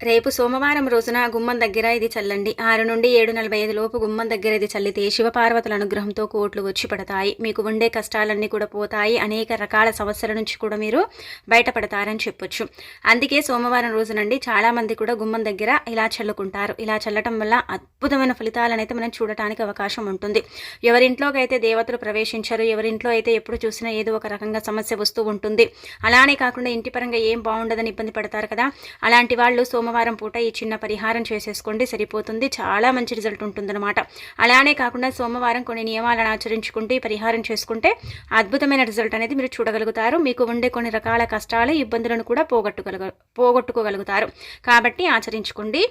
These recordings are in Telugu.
రేపు సోమవారం రోజున గుమ్మం దగ్గర ఇది చల్లండి. ఆరు నుండి ఏడు నలభై ఐదు లోపు గుమ్మం దగ్గర ఇది చల్లితే శివపార్వతుల అనుగ్రహంతో కోట్లు వచ్చి పడతాయి. మీకు ఉండే కష్టాలన్నీ కూడా పోతాయి. అనేక రకాల సమస్యల నుంచి కూడా మీరు బయటపడతారని చెప్పొచ్చు. అందుకే సోమవారం రోజునండి చాలామంది కూడా గుమ్మం దగ్గర ఇలా చల్లుకుంటారు. ఇలా చల్లటం వల్ల అద్భుతమైన ఫలితాలను అయితే మనం చూడటానికి అవకాశం ఉంటుంది. ఎవరింట్లోకి అయితే దేవతలు ప్రవేశించారు ఎవరింట్లో అయితే ఎప్పుడు చూసినా ఏదో ఒక రకంగా సమస్య వస్తూ ఉంటుంది. అలానే కాకుండా ఇంటి పరంగా ఏం బాగుండదని ఇబ్బంది పడతారు కదా? అలాంటి వాళ్ళు సోమ సోమవారం పూట ఈ చిన్న పరిహారం చేసేసుకోండి సరిపోతుంది. చాలా మంచి రిజల్ట్ ఉంటుందన్నమాట. అలానే కాకుండా సోమవారం కొన్ని నియమాలను ఆచరించుకుంటూ ఈ పరిహారం చేసుకుంటే అద్భుతమైన రిజల్ట్ అనేది మీరు చూడగలుగుతారు. మీకు ఉండే కొన్ని రకాల కష్టాలు ఇబ్బందులను కూడా పోగొట్టుగలుగు పోగొట్టుకోగలుగుతారు. కాబట్టి ఆచరించుకోండి.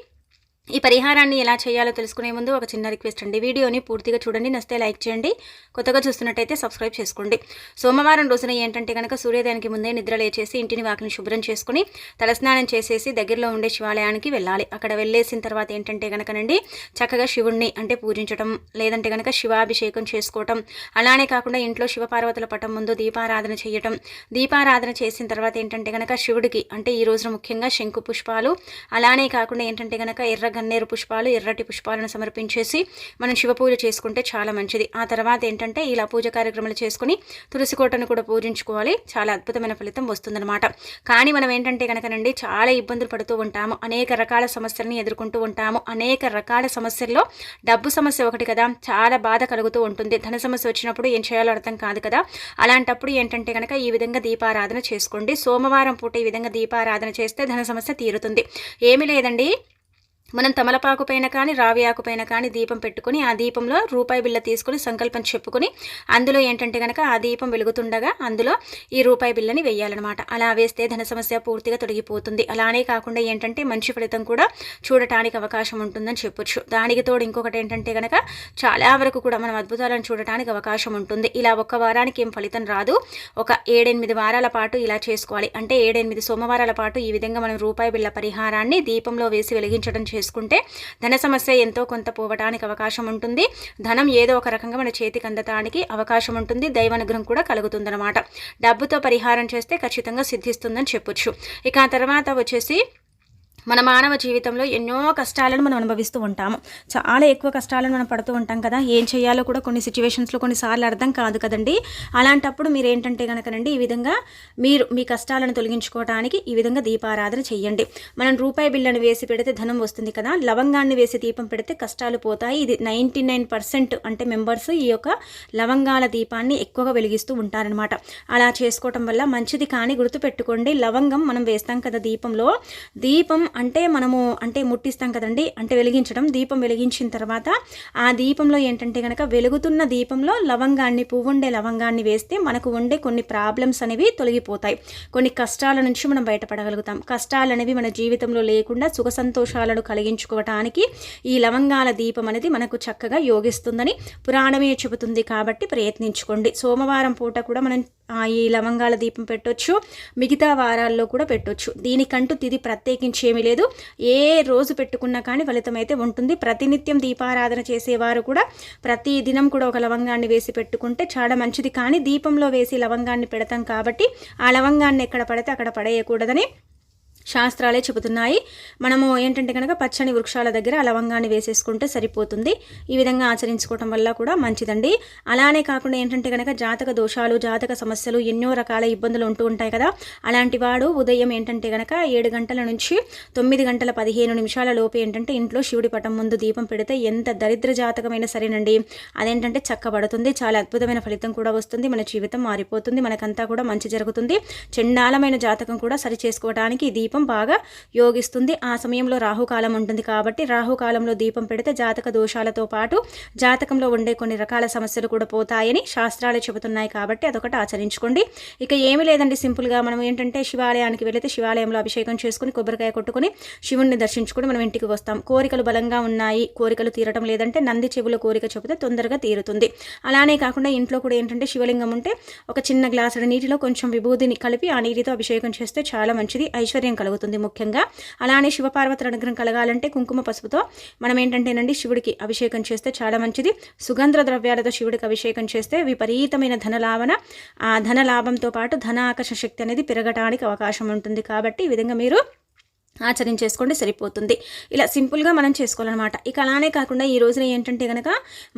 ఈ పరిహారాన్ని ఎలా చేయాలో తెలుసుకునే ముందు ఒక చిన్న రిక్వెస్ట్ అండి. వీడియోని పూర్తిగా చూడండి నస్తే లైక్ చేయండి కొత్తగా చూస్తున్నట్టయితే సబ్స్క్రైబ్ చేసుకోండి. సోమవారం రోజున ఏంటంటే కనుక సూర్యోదయానికి ముందే నిద్ర లేచేసి ఇంటిని వాకిని శుభ్రం చేసుకుని తలస్నానం చేసేసి దగ్గరలో ఉండే శివాలయానికి వెళ్ళాలి. అక్కడ వెళ్ళేసిన తర్వాత ఏంటంటే కనుకనండి చక్కగా శివుణ్ణి అంటే పూజించడం లేదంటే కనుక శివాభిషేకం చేసుకోవటం అలానే కాకుండా ఇంట్లో శివపార్వతుల పటం ముందు దీపారాధన చేయటం. దీపారాధన చేసిన తర్వాత ఏంటంటే కనుక శివుడికి అంటే ఈ రోజున ముఖ్యంగా శంకు పుష్పాలు అలానే కాకుండా ఏంటంటే కనుక ఎర్ర గన్నేరు పుష్పాలు ఎర్రటి పుష్పాలను సమర్పించేసి మనం శివపూజ చేసుకుంటే చాలా మంచిది. ఆ తర్వాత ఏంటంటే ఇలా పూజ కార్యక్రమాలు చేసుకుని తులసి కోటను కూడా పూజించుకోవాలి. చాలా అద్భుతమైన ఫలితం వస్తుందన్నమాట. కానీ మనం ఏంటంటే కనుకనండి చాలా ఇబ్బందులు పడుతూ ఉంటాము. అనేక రకాల సమస్యలను ఎదుర్కొంటూ ఉంటాము. అనేక రకాల సమస్యల్లో డబ్బు సమస్య ఒకటి కదా. చాలా బాధ కలుగుతూ ఉంటుంది. ధన సమస్య వచ్చినప్పుడు ఏం చేయాలో అర్థం కాదు కదా. అలాంటప్పుడు ఏంటంటే కనుక ఈ విధంగా దీపారాధన చేసుకోండి. సోమవారం పూట ఈ విధంగా దీపారాధన చేస్తే ధన సమస్య తీరుతుంది. ఏమీ లేదండి. మనం తమలపాకు పైన కానీ రావి ఆకు పైన కానీ దీపం పెట్టుకుని ఆ దీపంలో రూపాయి బిళ్ళ తీసుకుని సంకల్పం చెప్పుకుని అందులో ఏంటంటే కనుక ఆ దీపం వెలుగుతుండగా అందులో ఈ రూపాయి బిళ్ళని వేయాలన్నమాట. అలా వేస్తే ధన సమస్య పూర్తిగా తొలగిపోతుంది. అలానే కాకుండా ఏంటంటే మంచి ఫలితం కూడా చూడటానికి అవకాశం ఉంటుందని చెప్పొచ్చు. దానికి తోడు ఇంకొకటి ఏంటంటే కనుక చాలా వరకు కూడా మనం అద్భుతాలను చూడటానికి అవకాశం ఉంటుంది. ఇలా ఒక్క వారానికి ఏం ఫలితం రాదు. ఒక ఏడెనిమిది వారాల పాటు ఇలా చేసుకోవాలి. అంటే ఏడెనిమిది సోమవారాల పాటు ఈ విధంగా మనం రూపాయి బిళ్ళ పరిహారాన్ని దీపంలో వేసి వెలిగించడం చేసుకుంటే ధన సమస్య ఎంతో కొంత పోవటానికి అవకాశం ఉంటుంది. ధనం ఏదో ఒక రకంగా మన చేతికి అందటానికి అవకాశం ఉంటుంది. దైవానుగ్రహం కూడా కలుగుతుందన్నమాట. డబ్బుతో పరిహారం చేస్తే ఖచ్చితంగా సిద్ధిస్తుందని చెప్పొచ్చు. ఇక ఆ తర్వాత వచ్చేసి మన మానవ జీవితంలో ఎన్నో కష్టాలను మనం అనుభవిస్తూ ఉంటాము. చాలా ఎక్కువ కష్టాలను మనం పడుతూ ఉంటాం కదా. ఏం చేయాలో కూడా కొన్ని సిచ్యువేషన్స్లో కొన్నిసార్లు అర్థం కాదు కదండి. అలాంటప్పుడు మీరు ఏంటంటే కనుకనండి ఈ విధంగా మీరు మీ కష్టాలను తొలగించుకోవడానికి ఈ విధంగా దీపారాధన చేయండి మనం రూపాయి బిల్లను వేసి పెడితే ధనం వస్తుంది కదా. లవంగాన్ని వేసి దీపం పెడితే కష్టాలు పోతాయి. ఇది నైంటీ నైన్ పర్సెంట్ అంటే మెంబర్స్ ఈ యొక్క లవంగాల దీపాన్ని ఎక్కువగా వెలిగిస్తూ ఉంటారనమాట అలా చేసుకోవటం వల్ల మంచిది కానీ గుర్తుపెట్టుకోండి. లవంగం మనం వేస్తాం కదా దీపంలో. దీపం అంటే మనము అంటే ముట్టిస్తాం కదండి అంటే వెలిగించడం దీపం వెలిగించిన తర్వాత ఆ దీపంలో ఏంటంటే కనుక వెలుగుతున్న దీపంలో లవంగాన్ని పువ్వుండే లవంగాన్ని వేస్తే మనకు ఉండే కొన్ని ప్రాబ్లమ్స్ అనేవి తొలగిపోతాయి. కొన్ని కష్టాల నుంచి మనం బయటపడగలుగుతాం. కష్టాలు అనేవి మన జీవితంలో లేకుండా సుఖ సంతోషాలను కలిగించుకోవటానికి ఈ లవంగాల దీపం అనేది మనకు చక్కగా యోగిస్తుందని పురాణమే చెబుతుంది కాబట్టి ప్రయత్నించుకోండి. సోమవారం పూట కూడా మనం ఈ లవంగాల దీపం పెట్టొచ్చు. మిగతా వారాల్లో కూడా పెట్టొచ్చు. దీనికంటూ తిది ప్రత్యేకించి ఏమి లేదు ఏ రోజు పెట్టుకున్నా కానీ ఫలితం అయితే ఉంటుంది. ప్రతినిత్యం దీపారాధన చేసేవారు కూడా ప్రతి దినం కూడా ఒక లవంగాన్ని వేసి పెట్టుకుంటే చాలా మంచిది. కానీ దీపంలో వేసి లవంగాన్ని పెడతాం కాబట్టి ఆ లవంగాన్ని ఎక్కడ పడితే అక్కడ పడేయకూడదని శాస్త్రాలే చెబుతున్నాయి. మనము ఏంటంటే కనుక పచ్చని వృక్షాల దగ్గర లవంగాన్ని వేసేసుకుంటే సరిపోతుంది. ఈ విధంగా ఆచరించుకోవటం వల్ల కూడా మంచిదండి. అలానే కాకుండా ఏంటంటే కనుక జాతక దోషాలు జాతక సమస్యలు ఎన్నో రకాల ఇబ్బందులు ఉంటూ ఉంటాయి కదా. అలాంటి వాడు ఉదయం ఏంటంటే కనుక ఏడు గంటల నుంచి తొమ్మిది గంటల పదిహేను నిమిషాల లోపు ఏంటంటే ఇంట్లో శివుడి పటం ముందు దీపం పెడితే ఎంత దరిద్ర జాతకమైన సరేనండి. అదేంటంటే చక్కబడుతుంది. చాలా అద్భుతమైన ఫలితం కూడా వస్తుంది. మన జీవితం మారిపోతుంది. మనకంతా కూడా మంచి జరుగుతుంది. చండాలమైన జాతకం కూడా సరి చేసుకోవడానికి దీపం దీపం బాగా యోగిస్తుంది. ఆ సమయంలో రాహుకాలం ఉంటుంది కాబట్టి రాహుకాలంలో దీపం పెడితే జాతక దోషాలతో పాటు జాతకంలో ఉండే కొన్ని రకాల సమస్యలు కూడా పోతాయని శాస్త్రాలు చెబుతున్నాయి కాబట్టి అదొకటి ఆచరించుకోండి. ఇక ఏమి లేదండి. సింపుల్గా మనం ఏంటంటే శివాలయానికి వెళితే శివాలయంలో అభిషేకం చేసుకుని కొబ్బరికాయ కొట్టుకుని శివుణ్ణి దర్శించుకుని మనం ఇంటికి వస్తాం. కోరికలు బలంగా ఉన్నాయి. కోరికలు తీరటం లేదంటే నంది చెవుల కోరిక చెబితే తొందరగా తీరుతుంది. అలానే కాకుండా ఇంట్లో కూడా ఏంటంటే శివలింగం ఉంటే ఒక చిన్న గ్లాసుడు నీటిలో కొంచెం విభూతిని కలిపి ఆ నీటితో అభిషేకం చేస్తే చాలా మంచిది. ఐశ్వర్యం కలుగుతుంది ముఖ్యంగా. అలానే శివపార్వతుల అనుగ్రహం కలగాలంటే కుంకుమ పసుపుతో మనం ఏంటంటేనండి శివుడికి అభిషేకం చేస్తే చాలా మంచిది. సుగంధ ద్రవ్యాలతో శివుడికి అభిషేకం చేస్తే విపరీతమైన ధనలాభన ఆ ధన లాభంతో పాటు ధన ఆకర్షణ శక్తి అనేది పెరగటానికి అవకాశం ఉంటుంది. కాబట్టి ఈ విధంగా మీరు ఆచరించేసుకోండి సరిపోతుంది. ఇలా సింపుల్గా మనం చేసుకోవాలన్నమాట. ఇక అలానే కాకుండా ఈ రోజున ఏంటంటే కనుక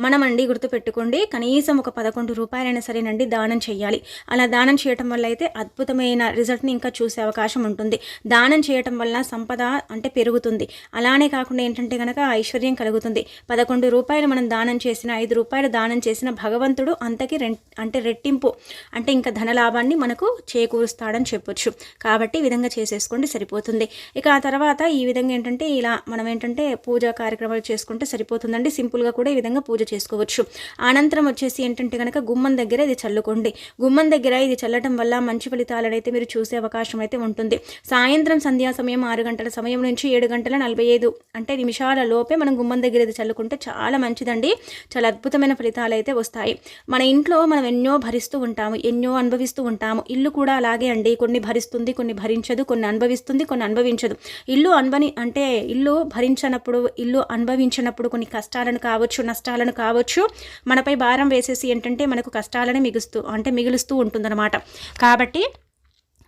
మనం అండి గుర్తుపెట్టుకోండి కనీసం ఒక పదకొండు రూపాయలైనా సరేనండి దానం చేయాలి. అలా దానం చేయటం వల్ల అయితే అద్భుతమైన రిజల్ట్ని ఇంకా చూసే అవకాశం ఉంటుంది. దానం చేయటం వల్ల సంపద అంటే పెరుగుతుంది. అలానే కాకుండా ఏంటంటే కనుక ఐశ్వర్యం కలుగుతుంది. పదకొండు రూపాయలు మనం దానం చేసిన ఐదు రూపాయలు దానం చేసిన భగవంతుడు అంతకి అంటే రెట్టింపు అంటే ఇంకా ధనలాభాన్ని మనకు చేకూరుస్తాడని చెప్పొచ్చు. కాబట్టి ఈ విధంగా చేసేసుకోండి సరిపోతుంది. ఇక ఆ తర్వాత ఈ విధంగా ఏంటంటే ఇలా మనం ఏంటంటే పూజా కార్యక్రమాలు చేసుకుంటే సరిపోతుందండి. సింపుల్గా కూడా ఈ విధంగా పూజ చేసుకోవచ్చు. అనంతరం వచ్చేసి ఏంటంటే కనుక గుమ్మం దగ్గర ఇది చల్లుకోండి. గుమ్మం దగ్గర ఇది చల్లటం వల్ల మంచి ఫలితాలను అయితే మీరు చూసే అవకాశం అయితే ఉంటుంది. సాయంత్రం సంధ్యా సమయం ఆరు గంటల సమయం నుంచి ఏడు గంటల నలభై ఐదు అంటే నిమిషాల లోపే మనం గుమ్మం దగ్గర ఇది చల్లుకుంటే చాలా మంచిదండి. చాలా అద్భుతమైన ఫలితాలు అయితే వస్తాయి. మన ఇంట్లో మనం ఎన్నో భరిస్తూ ఉంటాము ఎన్నో అనుభవిస్తూ ఉంటాము. ఇల్లు కూడా అలాగే అండి. కొన్ని భరిస్తుంది కొన్ని భరించదు కొన్ని అనుభవిస్తుంది కొన్ని అనుభవించదు. ఇల్లు అనుభవి అంటే ఇల్లు భరించినప్పుడు ఇల్లు అనుభవించినప్పుడు కొన్ని కష్టాలను కావచ్చు నష్టాలను కావచ్చు మనపై భారం వేసేసి ఏంటంటే మనకు కష్టాలను మిగుస్తూ అంటే మిగులుస్తూ ఉంటుందన్నమాట. కాబట్టి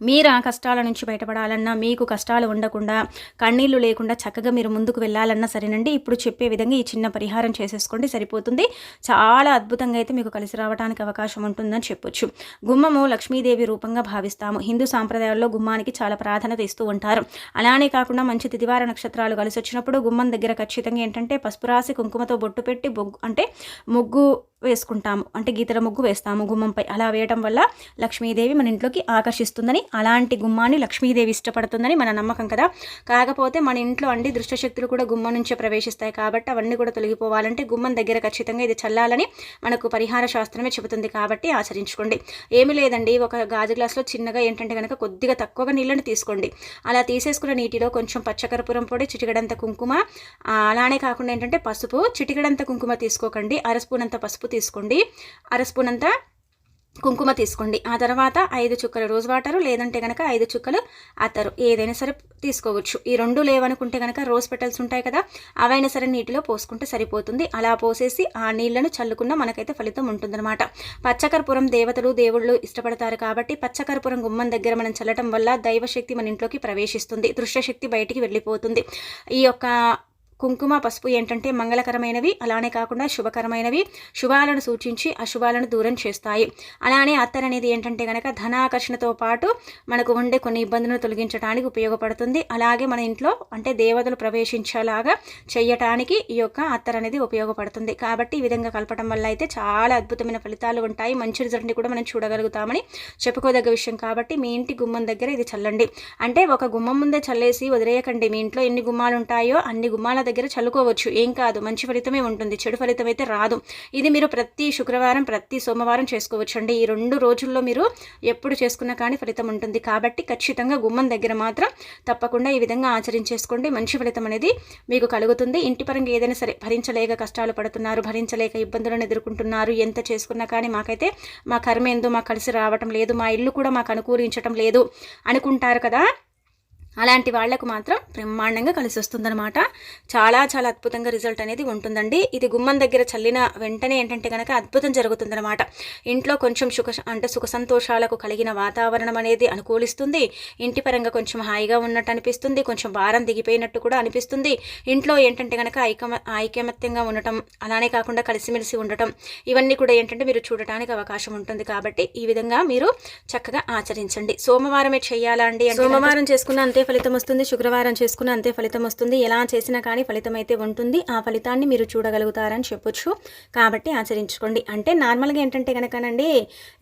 మీరు ఆ కష్టాల నుంచి బయటపడాలన్నా మీకు కష్టాలు ఉండకుండా కన్నీళ్ళు లేకుండా చక్కగా మీరు ముందుకు వెళ్ళాలన్నా సరేనండి. ఇప్పుడు చెప్పే విధంగా ఈ చిన్న పరిహారం చేసేసుకోండి సరిపోతుంది. చాలా అద్భుతంగా అయితే మీకు కలిసి రావడానికి అవకాశం ఉంటుందని చెప్పొచ్చు. గుమ్మము లక్ష్మీదేవి రూపంగా భావిస్తాము. హిందూ సాంప్రదాయాల్లో గుమ్మానికి చాలా ప్రాధాన్యత ఇస్తూ ఉంటారు. అలానే కాకుండా మంచి తిదివార నక్షత్రాలు కలిసి వచ్చినప్పుడు గుమ్మం దగ్గర ఖచ్చితంగా ఏంటంటే పసుపు రాసి కుంకుమతో బొట్టు పెట్టి బొగ్గు అంటే ముగ్గు వేసుకుంటాము. అంటే గీతల ముగ్గు వేస్తాము గుమ్మంపై. అలా వేయటం వల్ల లక్ష్మీదేవి మన ఇంట్లోకి ఆకర్షిస్తుందని అలాంటి గుమ్మాన్ని లక్ష్మీదేవి ఇష్టపడుతుందని మన నమ్మకం కదా. కాకపోతే మన ఇంట్లో అండి దృష్టశక్తులు కూడా గుమ్మం నుంచే ప్రవేశిస్తాయి కాబట్టి అవన్నీ కూడా తొలగిపోవాలంటే గుమ్మం దగ్గర ఖచ్చితంగా ఇది చల్లాలని మనకు పరిహార శాస్త్రమే చెబుతుంది కాబట్టి ఆచరించుకోండి. ఏమి లేదండి ఒక గాజు గ్లాస్లో చిన్నగా ఏంటంటే కనుక కొద్దిగా తక్కువగా నీళ్ళని తీసుకోండి. అలా తీసేసుకున్న నీటిలో కొంచెం పచ్చకర్పూరం పొడి చిటికడంత కుంకుమ అలానే కాకుండా ఏంటంటే పసుపు చిటికడంత కుంకుమ తీసుకోకండి. అర స్పూన్ అంత పసుపు తీసుకోండి. అర స్పూన్ అంతా కుంకుమ తీసుకోండి. ఆ తర్వాత ఐదు చుక్కలు రోజ్ వాటరు లేదంటే కనుక ఐదు చుక్కలు అత్తరు. ఏదైనా సరే తీసుకోవచ్చు. ఈ రెండు లేవనుకుంటే కనుక రోజ్ పెటల్స్ ఉంటాయి కదా అవైనా సరే నీటిలో పోసుకుంటే సరిపోతుంది. అలా పోసేసి ఆ నీళ్ళను చల్లుకున్న మనకైతే ఫలితం ఉంటుందన్నమాట. పచ్చకర్పూరం దేవతలు దేవుళ్ళు ఇష్టపడతారు కాబట్టి పచ్చకర్పూరం గుమ్మం దగ్గర మనం చల్లటం వల్ల దైవశక్తి మన ఇంట్లోకి ప్రవేశిస్తుంది. దృశ్యశక్తి బయటికి వెళ్ళిపోతుంది. ఈ యొక్క కుంకుమ పసుపు ఏంటంటే మంగళకరమైనవి అలానే కాకుండా శుభకరమైనవి. శుభాలను సూచించి అశుభాలను దూరం చేస్తాయి. అలానే అత్తర్ అనేది ఏంటంటే కనుక ధనాకర్షణతో పాటు మనకు ఉండే కొన్ని ఇబ్బందులను తొలగించడానికి ఉపయోగపడుతుంది. అలాగే మన ఇంట్లో అంటే దేవతలు ప్రవేశించేలాగా చేయటానికి ఈ యొక్క అత్తర్ అనేది ఉపయోగపడుతుంది. కాబట్టి ఈ విధంగా కలపడం వల్ల అయితే చాలా అద్భుతమైన ఫలితాలు ఉంటాయి. మంచి రిజల్ట్ని కూడా మనం చూడగలుగుతామని చెప్పుకోదగ్గ విషయం కాబట్టి మీ ఇంటి గుమ్మం దగ్గర ఇది చల్లండి. అంటే ఒక గుమ్మం ముందే చల్లేసి వదిలేయకండి. మీ ఇంట్లో ఎన్ని గుమ్మాలు ఉంటాయో అన్ని గుమ్మాల దగ్గర చల్లుకోవచ్చు. ఏం కాదు. మంచి ఫలితమే ఉంటుంది. చెడు ఫలితం అయితే రాదు. ఇది మీరు ప్రతి శుక్రవారం ప్రతి సోమవారం చేసుకోవచ్చు అండి ఈ రెండు రోజుల్లో మీరు ఎప్పుడు చేసుకున్నా కానీ ఫలితం ఉంటుంది. కాబట్టి ఖచ్చితంగా గుమ్మం దగ్గర మాత్రం తప్పకుండా ఈ విధంగా ఆచరించేసుకోండి. మంచి ఫలితం అనేది మీకు కలుగుతుంది. ఇంటి పరంగా ఏదైనా సరే భరించలేక కష్టాలు పడుతున్నారు భరించలేక ఇబ్బందులను ఎదుర్కొంటున్నారు ఎంత చేసుకున్నా కానీ మాకైతే మా కర్మ ఏందో మాకు కలిసి రావటం లేదు మా ఇల్లు కూడా మాకు అనుకూలించటం లేదు అనుకుంటారు కదా. అలాంటి వాళ్ళకు మాత్రం బ్రహ్మాండంగా కలిసి వస్తుందనమాట చాలా చాలా అద్భుతంగా రిజల్ట్ అనేది ఉంటుందండి. ఇది గుమ్మం దగ్గర చల్లిన వెంటనే ఏంటంటే కనుక అద్భుతం జరుగుతుందన్నమాట. ఇంట్లో కొంచెం సుఖ అంటే సుఖ సంతోషాలకు కలిగిన వాతావరణం అనేది అనుకూలిస్తుంది. ఇంటి పరంగా కొంచెం హాయిగా ఉన్నట్టు అనిపిస్తుంది. కొంచెం భారం దిగిపోయినట్టు కూడా అనిపిస్తుంది. ఇంట్లో ఏంటంటే కనుక ఐకమ ఐకమత్యంగా ఉండటం అలానే కాకుండా కలిసిమెలిసి ఉండటం ఇవన్నీ కూడా ఏంటంటే మీరు చూడటానికి అవకాశం ఉంటుంది కాబట్టి ఈ విధంగా మీరు చక్కగా ఆచరించండి. సోమవారమే చేయాలా అండి? సోమవారం చేసుకున్న అంతే అంతే ఫలితం వస్తుంది. శుక్రవారం చేసుకున్న అంతే ఫలితం వస్తుంది. ఎలా చేసినా కానీ ఫలితం అయితే ఉంటుంది. ఆ ఫలితాన్ని మీరు చూడగలుగుతారని చెప్పొచ్చు. కాబట్టి ఆచరించుకోండి. అంటే నార్మల్గా ఏంటంటే కనుకనండి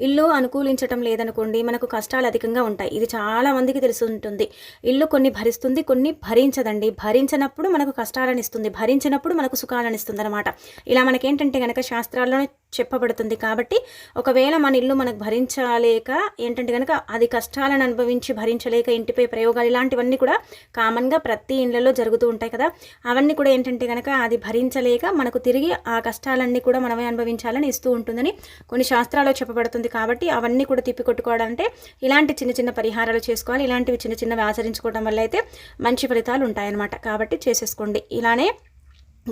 ఇల్లు అనుకూలించటం లేదనుకోండి మనకు కష్టాలు అధికంగా ఉంటాయి. ఇది చాలా మందికి తెలిసి ఉంటుంది. ఇల్లు కొన్ని భరిస్తుంది కొన్ని భరించదండి. భరించినప్పుడు మనకు కష్టాలను ఇస్తుంది. భరించినప్పుడు మనకు సుఖాలను ఇస్తుంది అనమాట ఇలా మనకేంటంటే కనుక శాస్త్రాల్లోనే చెప్పబడుతుంది కాబట్టి ఒకవేళ మన ఇల్లు మనకు భరించలేక ఏంటంటే కనుక అది కష్టాలను అనుభవించి భరించలేక ఇంటిపై ప్రయోగాలు ఇలాంటి ఇలాంటివన్నీ కూడా కామన్గా ప్రతి ఇండ్లలో జరుగుతూ ఉంటాయి కదా. అవన్నీ కూడా ఏంటంటే కనుక అది భరించలేక మనకు తిరిగి ఆ కష్టాలన్నీ కూడా మనమే అనుభవించాలని ఇస్తూ ఉంటుందని కొన్ని శాస్త్రాల్లో చెప్పబడుతుంది కాబట్టి అవన్నీ కూడా తిప్పికొట్టుకోవాలంటే ఇలాంటి చిన్న చిన్న పరిహారాలు చేసుకోవాలి ఇలాంటివి చిన్న చిన్నవి ఆచరించుకోవడం వల్ల అయితే మంచి ఫలితాలు ఉంటాయన్నమాట. కాబట్టి చేసేసుకోండి. ఇలానే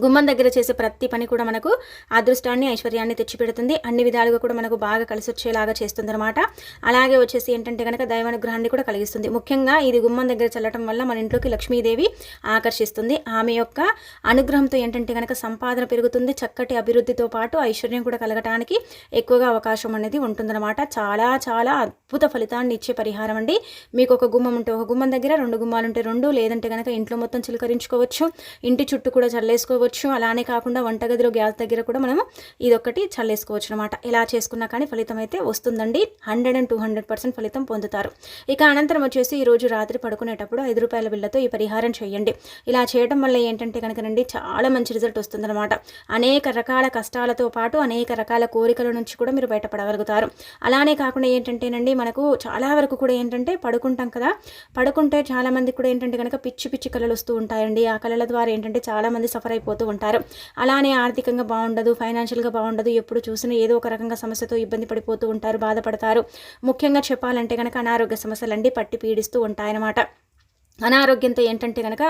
గుమ్మం దగ్గర చేసే ప్రతి పని కూడా మనకు అదృష్టాన్ని ఐశ్వర్యాన్ని తెచ్చిపెడుతుంది. అన్ని విధాలుగా కూడా మనకు బాగా కలిసి వచ్చేలాగా చేస్తుంది అనమాట అలాగే వచ్చేసి ఏంటంటే కనుక దైవానుగ్రహాన్ని కూడా కలిగిస్తుంది. ముఖ్యంగా ఇది గుమ్మం దగ్గర చల్లటం వల్ల మన ఇంట్లోకి లక్ష్మీదేవి ఆకర్షిస్తుంది. ఆమె యొక్క అనుగ్రహంతో ఏంటంటే కనుక సంపాదన పెరుగుతుంది. చక్కటి అభివృద్ధితో పాటు ఐశ్వర్యం కూడా కలగటానికి ఎక్కువగా అవకాశం అనేది ఉంటుందన్నమాట. చాలా చాలా అద్భుత ఫలితాన్ని ఇచ్చే పరిహారం అండి. మీకు ఒక గుమ్మం ఉంటే ఒక గుమ్మం దగ్గర రెండు గుమ్మాలు ఉంటే రెండు లేదంటే కనుక ఇంట్లో మొత్తం చిలకరించుకోవచ్చు. ఇంటి చుట్టూ కూడా చల్లేసుకోవచ్చు. చేసుకోవచ్చు. అలానే కాకుండా వంటగదిలో గ్యాస్ దగ్గర కూడా మనం ఇదొకటి చల్లేసుకోవచ్చు అనమాట ఇలా చేసుకున్నా కానీ ఫలితం అయితే వస్తుందండి. Hundred and two hundred percent ఫలితం పొందుతారు. ఇక అనంతరం వచ్చేసి ఈరోజు రాత్రి పడుకునేటప్పుడు ఐదు రూపాయల బిల్లతో ఈ పరిహారం చేయండి. ఇలా చేయడం వల్ల ఏంటంటే కనుకనండి చాలా మంచి రిజల్ట్ వస్తుందన్నమాట. అనేక రకాల కష్టాలతో పాటు అనేక రకాల కోరికల నుంచి కూడా మీరు బయటపడగలుగుతారు. అలానే కాకుండా ఏంటంటేనండి మనకు చాలా వరకు కూడా ఏంటంటే పడుకుంటాం కదా. పడుకుంటే చాలా మందికి కూడా ఏంటంటే కనుక పిచ్చి పిచ్చి కళలు వస్తూ ఉంటాయండి. ఆ కళల ద్వారా ఏంటంటే చాలా మంది సఫర్ అయిపోతారు. పోతూ ఉంటారు. అలానే ఆర్థికంగా బాగుండదు ఫైనాన్షియల్గా బాగుండదు ఎప్పుడు చూసినా ఏదో ఒక రకంగా సమస్యతో ఇబ్బంది పడిపోతూ ఉంటారు బాధపడతారు. ముఖ్యంగా చెప్పాలంటే కనుక అనారోగ్య సమస్యలన్నీ పట్టి పీడిస్తూ ఉంటాయన్నమాట. అనారోగ్యంతో ఏంటంటే కనుక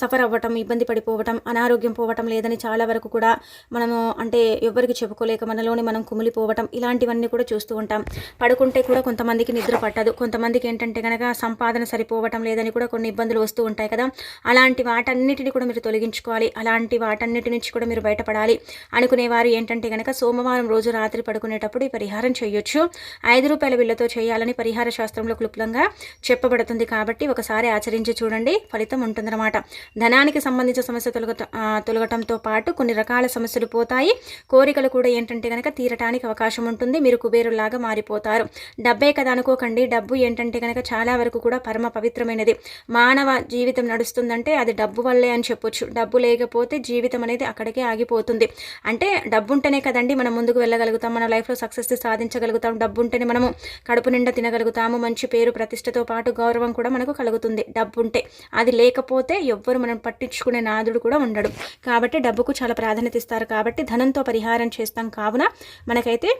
సఫర్ అవ్వటం ఇబ్బంది పడిపోవటం అనారోగ్యం పోవటం లేదని చాలా వరకు కూడా మనము అంటే ఎవరికి చెప్పుకోలేక మనలోనే మనం కుమిలిపోవటం ఇలాంటివన్నీ కూడా చూస్తూ ఉంటాం. పడుకుంటే కూడా కొంతమందికి నిద్ర పట్టదు. కొంతమందికి ఏంటంటే కనుక సంపాదన సరిపోవటం లేదని కూడా కొన్ని ఇబ్బందులు వస్తూ ఉంటాయి కదా. అలాంటి వాటన్నిటిని కూడా మీరు తొలగించుకోవాలి. అలాంటి వాటన్నిటి నుంచి కూడా మీరు బయటపడాలి. అనుకునేవారు ఏంటంటే కనుక సోమవారం రోజు రాత్రి పడుకునేటప్పుడు ఈ పరిహారం చేయొచ్చు. ఐదు రూపాయల బిల్లతో చేయాలని పరిహార శాస్త్రంలో క్లుప్తంగా చెప్పబడుతుంది కాబట్టి ఒకసారి ఆచరించి చూడండి. ఫలితం ఉంటుందన్నమాట. ధనానికి సంబంధించిన సమస్య తొలగట తొలగటంతో పాటు కొన్ని రకాల సమస్యలు పోతాయి. కోరికలు కూడా ఏంటంటే కనుక తీరటానికి అవకాశం ఉంటుంది. మీరు కుబేరులాగా మారిపోతారు. డబ్బే కదా అనుకోకండి. డబ్బు ఏంటంటే కనుక చాలా వరకు కూడా పరమ పవిత్రమైనది. మానవ జీవితం నడుస్తుందంటే అది డబ్బు వల్లే అని చెప్పొచ్చు. డబ్బు లేకపోతే జీవితం అనేది అక్కడికే ఆగిపోతుంది. అంటే డబ్బు ఉంటేనే కదండి మనం ముందుకు వెళ్ళగలుగుతాం. మన లైఫ్లో సక్సెస్ సాధించగలుగుతాం. డబ్బు ఉంటేనే మనము కడుపు నిండా తినగలుగుతాము. మంచి పేరు ప్రతిష్టతో పాటు గౌరవం కూడా మనకు కలుగుతుంది. డబ్బు ఉంటే అది లేకపోతే ఎవ్వరు ఎవరు మనం పట్టించుకునే నాదుడు కూడా ఉండడు. కాబట్టి డబ్బుకు చాలా ప్రాధాన్యత ఇస్తారు. కాబట్టి ధనంతో పరిహారం చేస్తాం కావున మనకైతే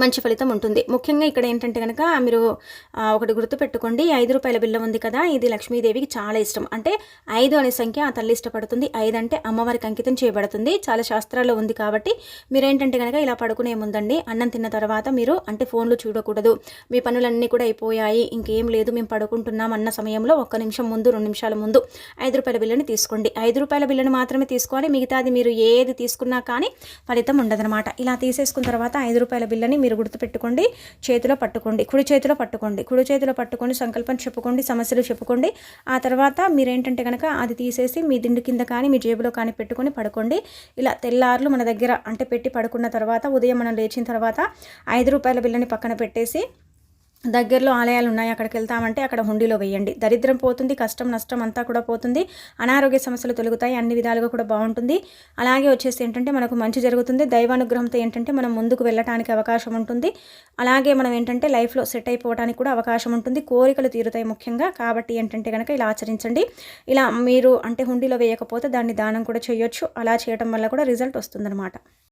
మంచి ఫలితం ఉంటుంది. ముఖ్యంగా ఇక్కడ ఏంటంటే కనుక మీరు ఒకటి గుర్తుపెట్టుకోండి. ఐదు రూపాయల బిల్ల ఉంది కదా ఇది లక్ష్మీదేవికి చాలా ఇష్టం. అంటే ఐదు అనే సంఖ్య ఆ తల్లి ఇష్టపడుతుంది. ఐదు అంటే అమ్మవారికి అంకితం చేయబడుతుంది. చాలా శాస్త్రాల్లో ఉంది కాబట్టి మీరు ఏంటంటే కనుక ఇలా పడుకునే ముందండి అన్నం తిన్న తర్వాత మీరు అంటే ఫోన్లు చూడకూడదు. మీ పనులన్నీ కూడా అయిపోయాయి ఇంకేం లేదు మేము పడుకుంటున్నాం అన్న సమయంలో ఒక్క నిమిషం ముందు రెండు నిమిషాల ముందు ఐదు రూపాయల బిల్లుని తీసుకోండి. ఐదు రూపాయల బిల్లుని మాత్రమే తీసుకోవాలి. మిగతాది మీరు ఏది తీసుకున్నా కానీ ఫలితం ఉండదనమాట ఇలా తీసేసుకున్న తర్వాత ఐదు రూపాయల బిల్లని మీరు గుర్తుపెట్టుకోండి. చేతిలో పట్టుకోండి. కుడి చేతిలో పట్టుకోండి. కుడి చేతిలో పట్టుకోండి. సంకల్పం చెప్పుకోండి. సమస్యలు చెప్పుకోండి. ఆ తర్వాత మీరేంటంటే కనుక అది తీసేసి మీ దిండు కింద కానీ మీ జేబులో కానీ పెట్టుకొని పడుకోండి. ఇలా తెల్లార్లు మన దగ్గర అంటే పెట్టి పడుకున్న తర్వాత ఉదయం మనం లేచిన తర్వాత ఐదు రూపాయల బిల్లని పక్కన పెట్టేసి దగ్గరలో ఆలయాలు ఉన్నాయి అక్కడికి వెళ్తామంటే అక్కడ హుండీలో వేయండి దరిద్రం పోతుంది కష్టం నష్టం అంతా కూడా పోతుంది. అనారోగ్య సమస్యలు తొలుగుతాయి అన్ని విధాలుగా కూడా బాగుంటుంది. అలాగే వచ్చేసి ఏంటంటే మనకు మంచి జరుగుతుంది. దైవానుగ్రహంతో ఏంటంటే మనం ముందుకు వెళ్ళటానికి అవకాశం ఉంటుంది. అలాగే మనం ఏంటంటే లైఫ్లో సెట్ అయిపోవడానికి కూడా అవకాశం ఉంటుంది. కోరికలు తీరుతాయి ముఖ్యంగా. కాబట్టి ఏంటంటే కనుక ఇలా ఆచరించండి. ఇలా మీరు అంటే హుండీలో వేయకపోతే దాన్ని దానం కూడా చేయొచ్చు. అలా చేయడం వల్ల కూడా రిజల్ట్ వస్తుందన్నమాట.